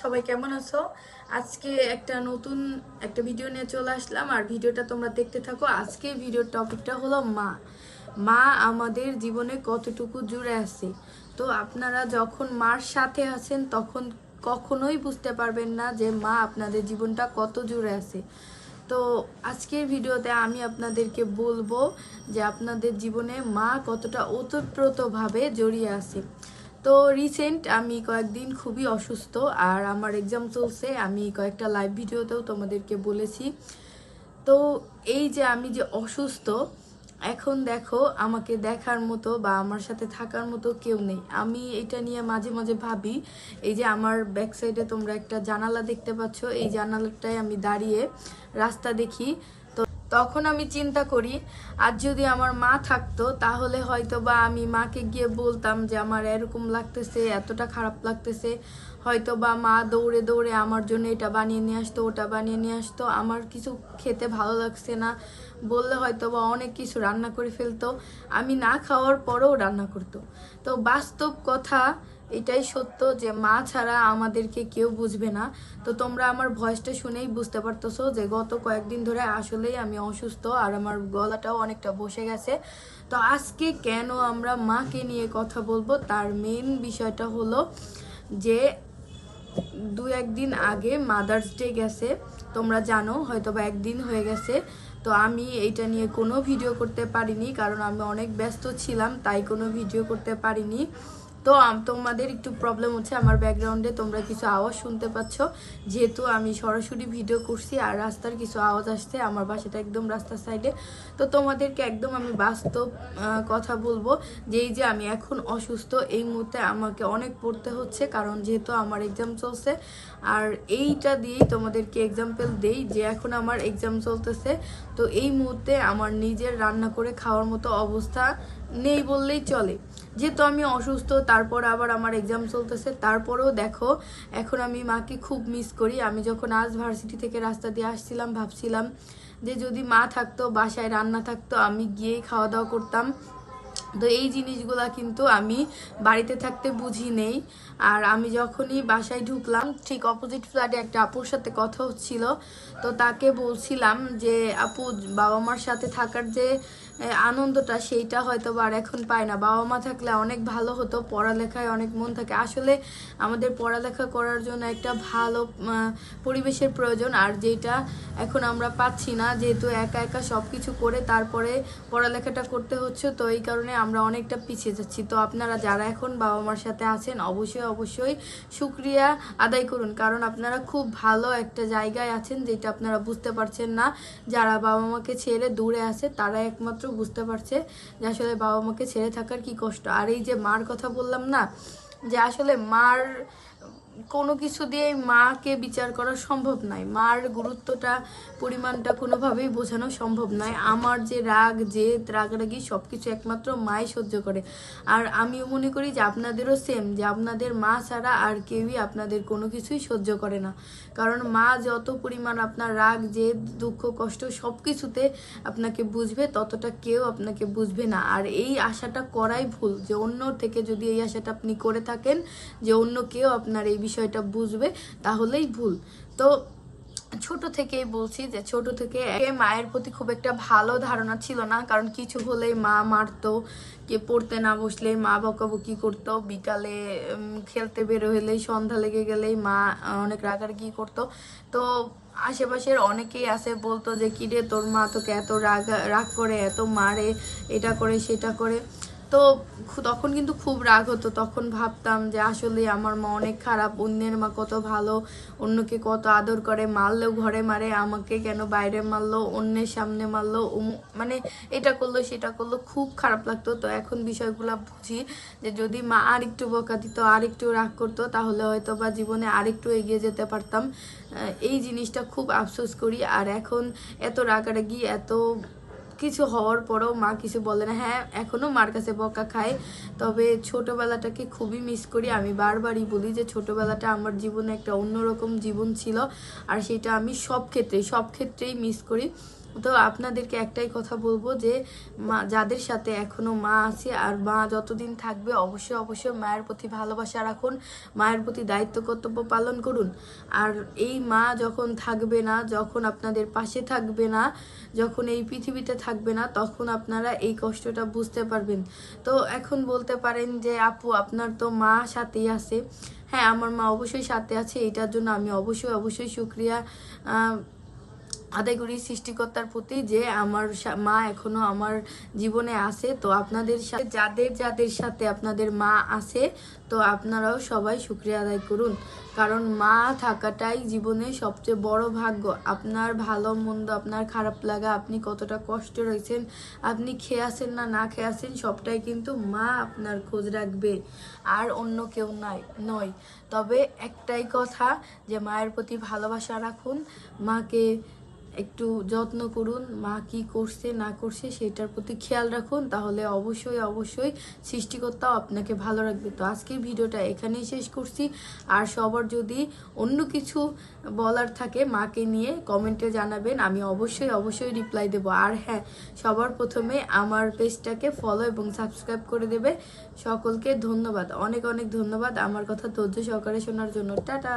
সবাই কেমন আছো? আজকে একটা নতুন একটা ভিডিও নিয়ে চলে আসলাম। আর ভিডিওটা তোমরা দেখতে থাকো। আজকে ভিডিওর টপিকটা হলো মা। মা আমাদের জীবনে কতটুকু জুড়ে আছে? তো আপনারা যখন মার সাথে আছেন, তখন কখনোই বুঝতে পারবেন না যে মা আপনাদের জীবনটা কত জুড়ে আছে। তো আজকের ভিডিওতে আমি আপনাদেরকে বলব যে আপনাদের জীবনে মা কতটা ওতপ্রোতভাবে জড়িয়ে আছে। তো রিসেন্ট আমি কয়েকদিন খুবই অসুস্থ, আর আমার এক্সাম চলছে, আমি কয়েকটা লাইভ ভিডিওতেও তোমাদেরকে বলেছি। তো এই যে আমি যে অসুস্থ, এখন দেখো আমাকে দেখার মতো বা আমার সাথে থাকার মতো কেউ নেই। আমি এটা নিয়ে মাঝে মাঝে ভাবি, এই যে আমার ব্যাক সাইডে তোমরা একটা জানালা দেখতে পাচ্ছ, এই জানালাটায় আমি দাঁড়িয়ে রাস্তা দেখি। তখন আমি চিন্তা করি, আর যদি আমার মা থাকতো, তাহলে হয়তো বা আমি মাকে গিয়ে বলতাম যে, আমার এরকম লাগতেছে, এতটা খারাপ লাগতেছে। হয়তো বা মা দৌড়ে দৌড়ে আমার জন্য এটা বানিয়ে নিয়ে আসতো, ওটা বানিয়ে নিয়ে আসতো। আমার কিছু খেতে ভালো লাগছে না। বললে হয়তো বা অনেক কিছু রান্না করে ফেলতো। আমি না খাওয়ার পরেও রান্না করতো। তো বাস্তব কথা এটাই সত্য যে মা ছাড়া আমাদেরকে কেউ বুঝবে না। তো তোমরা আমার ভয়েসটা শুনেই বুঝতে পারতেছো যে গত কয়েকদিন ধরে আসলেই আমি অসুস্থ আর আমার গলাটাও অনেকটা বসে গেছে। তো আজকে কেন আমরা মাকে নিয়ে কথা বলব? তার মেন বিষয়টা হলো যে দু একদিন আগে মাদার্স ডে গেছে। তোমরা জানো হয়তো বা একদিন হয়ে গেছে। তো আমি এইটা নিয়ে কোনো ভিডিও করতে পারিনি, কারণ আমি অনেক ব্যস্ত ছিলাম, তাই কোনো ভিডিও করতে পারিনি। তো তোমাদের একটু প্রবলেম হচ্ছে আমার ব্যাকগ্রাউন্ডে তোমরা কিছু আওয়াজ শুনতে পাচ্ছ। যেহেতু আমি সরাসরি ভিডিও করছি আর রাস্তার কিছু আওয়াজ আসছে, আমার বাসাটা একদম রাস্তার সাইডে তো তোমাদেরকে একদম আমি বাস্তব কথা বলব যে এই যে আমি এখন অসুস্থ, এই মুহূর্তে আমাকে অনেক পড়তে হচ্ছে কারণ যেহেতু আমার এক্সাম চলছে। আর এইটা দিয়েই তোমাদেরকে এক্সাম্পল দেই যে এখন আমার এক্সাম চলতেছে। তো এই মুহূর্তে আমার নিজের রান্না করে খাওয়ার মতো অবস্থা নেই বললেই চলে। যেহেতু আমি অসুস্থ, তারপর আবার আমার এক্সাম চলতেছে, তারপরেও দেখো, এখন আমি মাকে খুব মিস করি। আমি যখন আজ ভার্সিটি থেকে রাস্তা দিয়ে আসছিলাম, ভাবছিলাম যে যদি মা থাকতো, বাসায় রান্না থাকতো, আমি গিয়েই খাওয়া দাওয়া করতাম। তো এই জিনিসগুলা কিন্তু আমি বাড়িতে থাকতে বুঝি নেই। আর আমি যখনই বাসায় ঢুকলাম, ঠিক অপোজিট ফ্ল্যাটে একটা আপুর সাথে কথা হচ্ছিল। তো তাকে বলছিলাম যে, আপু বাবা মার সাথে থাকার যে আনন্দটা সেইটা হয়তো আর এখন পায় না। বাবা মা থাকলে অনেক ভালো হতো, পড়ালেখায় অনেক মন থাকে। আসলে আমাদের পড়ালেখা করার জন্য একটা ভালো পরিবেশের প্রয়োজন। আর যেটা এখন আমরা পাচ্ছি না, যেহেতু একা একা সব কিছু করে তারপরে পড়ালেখাটা করতে হচ্ছে, তো এই কারণে আমরা অনেকটা পিছিয়ে যাচ্ছি। তো আপনারা যারা এখন বাবা মার সাথে আছেন, অবশ্যই অবশ্যই সুক্রিয়া আদায় করুন। কারণ আপনারা খুব ভালো একটা জায়গায় আছেন যেটা আপনারা বুঝতে পারছেন না। যারা বাবা মাকে ছেড়ে দূরে আছে, তারা একমাত্র বুঝতে পারছে যে আসলে বাবা মাকে ছেড়ে থাকার কি কষ্ট। আর এই যে মার কথা বললাম না, যে আসলে মার কোনো কিছু দিয়ে মাকে বিচার করা সম্ভব নয়। মার গুরুত্বটা, পরিমাণটা কোনোভাবেই বোঝানো সম্ভব নয়। আমার যে রাগ, জেদ, রাগারাগি সব কিছু একমাত্র মাই সহ্য করে। আর আমিও মনে করি যে আপনাদেরও সেম যে আপনাদের মা ছাড়া আর কেউই আপনাদের কোনো কিছুই সহ্য করে না। কারণ মা যত পরিমাণ আপনার রাগ, জেদ, দুঃখ, কষ্ট সব কিছুতে আপনাকে বুঝবে, ততটা কেউ আপনাকে বুঝবে না। আর এই আশাটা করাই ভুল, যে অন্য থেকে যদি এই আশাটা আপনি করে থাকেন, যে অন্য কেউ আপনার এই বিষয়টা বুঝবে, তাহলেই ভুল। তো ছোট থেকেই বলছি যে, ছোট থেকে মায়ের প্রতি খুব একটা ভালো ধারণা ছিল না। কারণ কিছু হলেই মা মারতো, কে পড়তে না বসলে মা বকাবকি করতো। বিকালে খেলতে বেরো হলেই সন্ধ্যা লেগে গেলেই মা অনেক রাগারাগি করতো। তো আশেপাশের অনেকেই আছে, বলতো যে, কিরে তোর মা তোকে এত রাগ রাগ করে, এত মারে, এটা করে, সেটা করে। তো তখন কিন্তু খুব রাগ হতো। তখন ভাবতাম যে আসলে আমার মা অনেক খারাপ, অন্যের মা কত ভালো, অন্যকে কত আদর করে, মারলেও ঘরে মারে, আমাকে কেন বাইরে মারলো, অন্যের সামনে মারলো মানে এটা করল, সেটা করল, খুব খারাপ লাগতো। তো এখন বিষয়গুলো বুঝি যে যদি মা আর একটু বকা দিত আর একটু রাগ করতো, তাহলে হয়তো বা জীবনে আরেকটু এগিয়ে যেতে পারতাম। এই জিনিসটা খুব আফসোস করি। আর এখন এত রাগারাগি, এত কিছু হওয়ার পরেও মা কিছু বলে না। হ্যাঁ এখনও মার কাছে বকা খায়, তবে ছোটোবেলাটাকে খুবই মিস করি। আমি বারবারই বলি যে ছোটোবেলাটা আমার জীবনে একটা অন্যরকম জীবন ছিল, আর সেটা আমি সব ক্ষেত্রেই সব ক্ষেত্রেই মিস করি। তো আপনাদেরকে একটাই কথা বলব যে, মা, যাদের সাথে এখনও মা আছে আর মা যতদিন থাকবে, অবশ্যই অবশ্যই মায়ের প্রতি ভালোবাসা রাখুন, মায়ের প্রতি দায়িত্ব, কর্তব্য পালন করুন। আর এই মা যখন থাকবে না, যখন আপনাদের পাশে থাকবে না, যখন এই পৃথিবীতে থাকবে না, তখন আপনারা এই কষ্টটা বুঝতে পারবেন। তো এখন বলতে পারেন যে, আপু, আপনার তো মা সাথেই আছে। হ্যাঁ আমার মা অবশ্যই সাথে আছে এটার জন্য আমি অবশ্যই অবশ্যই সুক্রিয়া আদায় করি সৃষ্টিকর্তার প্রতি যে আমার মা এখনও আমার জীবনে আছে, তো আপনাদের সাথে যাদের যাদের সাথে আপনাদের মা আছে, তো আপনারাও সবাই শুক্রিয়া আদায় করুন। কারণ মা থাকাটাই জীবনে সবচেয়ে বড় ভাগ্য। আপনার ভালো, মন্দ, আপনার খারাপ লাগা, আপনি কতটা কষ্ট রয়েছেন, আপনি খেয়ে আছেন না না খেয়ে আছেন, সবটাই কিন্তু মা আপনার খোঁজ রাখবে। আর অন্য কেউ নাই, নয়। তবে একটাই কথা যে মায়ের প্রতি ভালোবাসা রাখুন। মাকে একটু যত্ন করুন, মা কি করছে, না করছে সেটার প্রতি খেয়াল রাখুন, তাহলে অবশ্যই অবশ্যই সৃষ্টিকর্তাও আপনাকে ভালো রাখবে। তো আজকের ভিডিওটা এখানেই শেষ করছি। আর সবার যদি অন্য কিছু বলার থাকে মাকে নিয়ে কমেন্টে জানাবেন, আমি অবশ্যই অবশ্যই রিপ্লাই দেবো। আর হ্যাঁ সবার প্রথমে আমার পেজটাকে ফলো এবং সাবস্ক্রাইব করে দেবে। সকলকে ধন্যবাদ, অনেক অনেক ধন্যবাদ। আমার কথা ধৈর্য সহকারে শোনার জন্য। টাটা!